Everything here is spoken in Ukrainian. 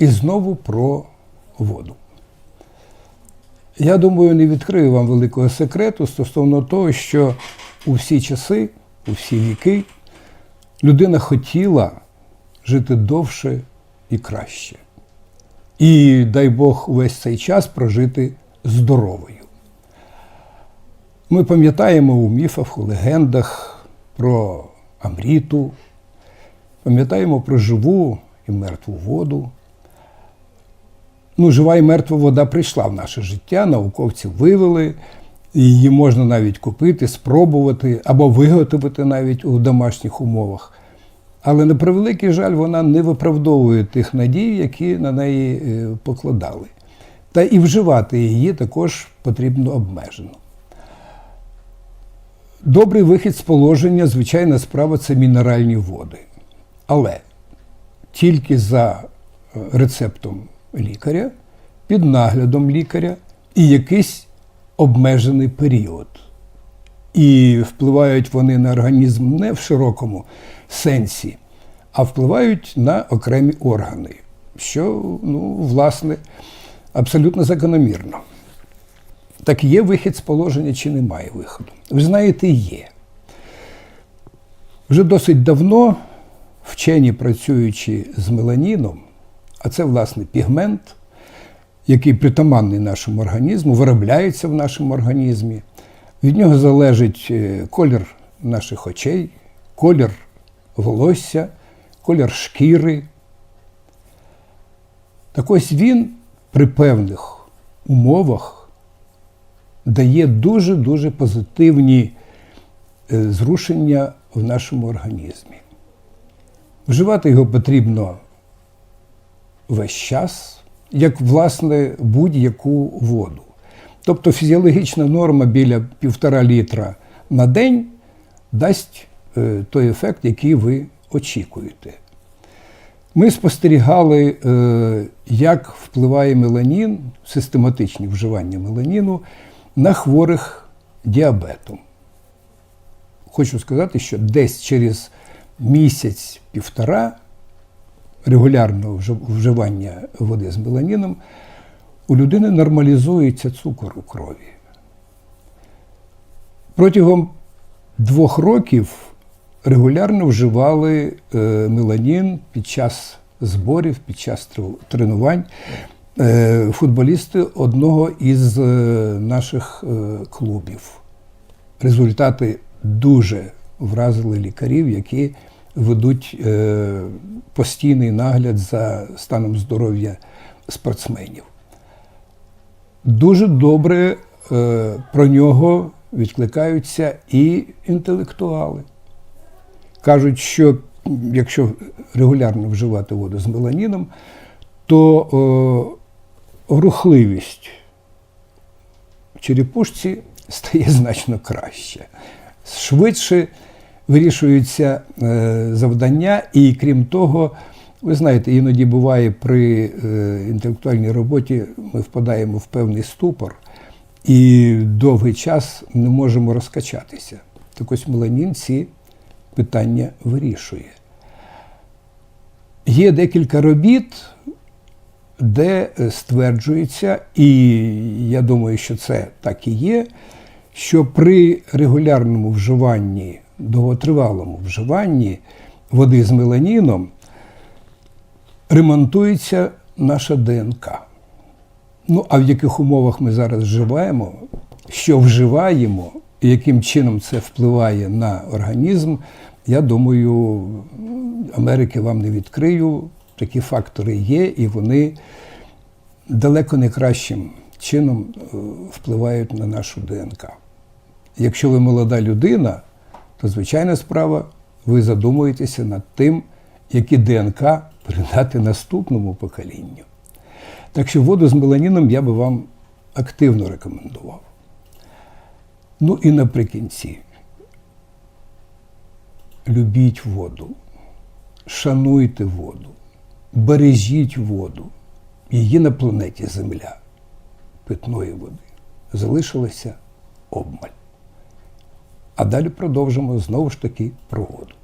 І знову про воду. Я думаю, не відкрию вам великого секрету стосовно того, що у всі часи, у всі віки людина хотіла жити довше і краще. І дай Бог увесь цей час прожити здоровою. Ми пам'ятаємо у міфах, у легендах про Амріту, пам'ятаємо про живу і мертву воду. Ну, жива і мертва вода прийшла в наше життя, науковці вивели, її можна навіть купити, спробувати або виготовити навіть у домашніх умовах. Але на превеликий жаль, вона не виправдовує тих надій, які на неї е, покладали. Та і вживати її також потрібно обмежено. Добрий вихід з положення, звичайна справа це мінеральні води. Але тільки за е, рецептом лікаря, під наглядом лікаря і якийсь обмежений період. І впливають вони на організм не в широкому сенсі, а впливають на окремі органи, що, ну, власне, абсолютно закономірно. Так є вихід з положення чи немає виходу? Ви знаєте, є. Вже досить давно вчені, працюючи з меланіном, а це, власне, пігмент, який притаманний нашому організму, виробляється в нашому організмі. Від нього залежить е, колір наших очей, колір волосся, колір шкіри. Так ось він при певних умовах дає дуже-дуже позитивні е, зрушення в нашому організмі. Вживати його потрібно весь час, як, власне, будь-яку воду. Тобто фізіологічна норма біля півтора літра на день дасть е, той ефект, який ви очікуєте. Ми спостерігали, е, як впливає меланін, систематичне вживання меланіну на хворих діабетом. Хочу сказати, що десь через місяць-півтора регулярного вживання води з меланіном у людини нормалізується цукор у крові. Протягом двох років регулярно вживали е, меланін під час зборів, під час тренувань е, футболісти одного із е, наших клубів. Результати дуже вразили лікарів, які ведуть е, постійний нагляд за станом здоров'я спортсменів. Дуже добре е, про нього відкликаються і інтелектуали. Кажуть, що якщо регулярно вживати воду з меланіном, то е, рухливість в черепушці стає значно краще. Швидше вирішуються е, завдання, і крім того, ви знаєте, іноді буває при е, інтелектуальній роботі ми впадаємо в певний ступор і довгий час не можемо розкачатися. Так ось меланін ці питання вирішує. Є декілька робіт, де е, стверджується, і я думаю, що це так і є, що при регулярному вживанні, довготривалому вживанні води з меланіном ремонтується наша ДНК. Ну, а в яких умовах ми зараз вживаємо, що вживаємо, і яким чином це впливає на організм, я думаю, Америки вам не відкрию. Такі фактори є, і вони далеко не кращим чином е, впливають на нашу ДНК. Якщо ви молода людина, то звичайна справа, ви задумуєтеся над тим, які ДНК передати наступному поколінню. Так що воду з меланіном я би вам активно рекомендував. Ну і наприкінці. Любіть воду, шануйте воду, бережіть воду. Її на планеті Земля питної води залишилося обмаль. А далі продовжимо знову ж таки про воду.